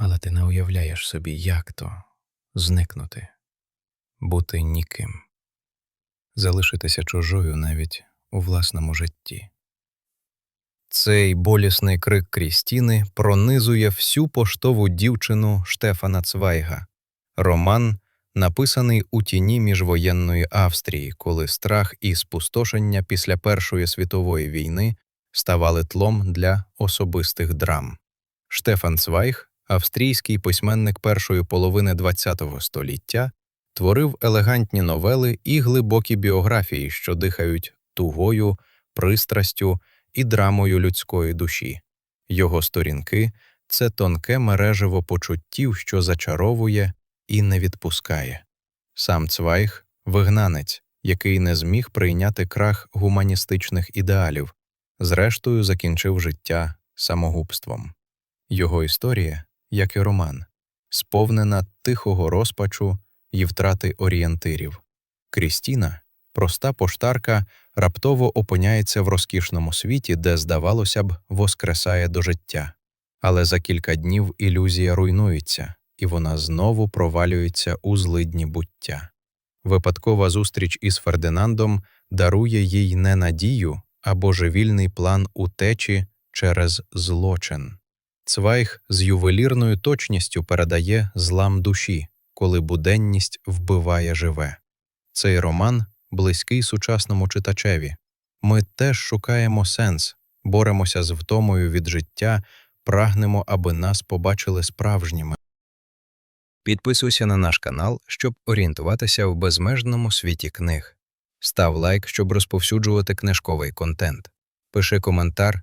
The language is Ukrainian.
Але ти не уявляєш собі, як то зникнути, бути ніким, залишитися чужою навіть у власному житті. Цей болісний крик Крістіни пронизує всю поштову дівчину Штефана Цвайга. Роман, написаний у тіні міжвоєнної Австрії, коли страх і спустошення після Першої світової війни ставали тлом для особистих драм. Штефан Цвайг, австрійський письменник першої половини ХХ століття, творив елегантні новели і глибокі біографії, що дихають тугою, пристрастю і драмою людської душі. Його сторінки це тонке мережево почуттів, що зачаровує і не відпускає. Сам Цвайг – вигнанець, який не зміг прийняти крах гуманістичних ідеалів, зрештою закінчив життя самогубством. Його історія, як і роман, сповнена тихого розпачу і втрати орієнтирів. Крістіна, проста поштарка, раптово опиняється в розкішному світі, де, здавалося б, воскресає до життя. Але за кілька днів ілюзія руйнується, і вона знову провалюється у злидні буття. Випадкова зустріч із Фердинандом дарує їй не надію, а божевільний план утечі через злочин. Цвайг з ювелірною точністю передає злам душі, коли буденність вбиває живе. Цей роман близький сучасному читачеві. Ми теж шукаємо сенс, боремося з втомою від життя, прагнемо, аби нас побачили справжніми. Підписуйся на наш канал, щоб орієнтуватися в безмежному світі книг. Став лайк, щоб розповсюджувати книжковий контент. Пиши коментар,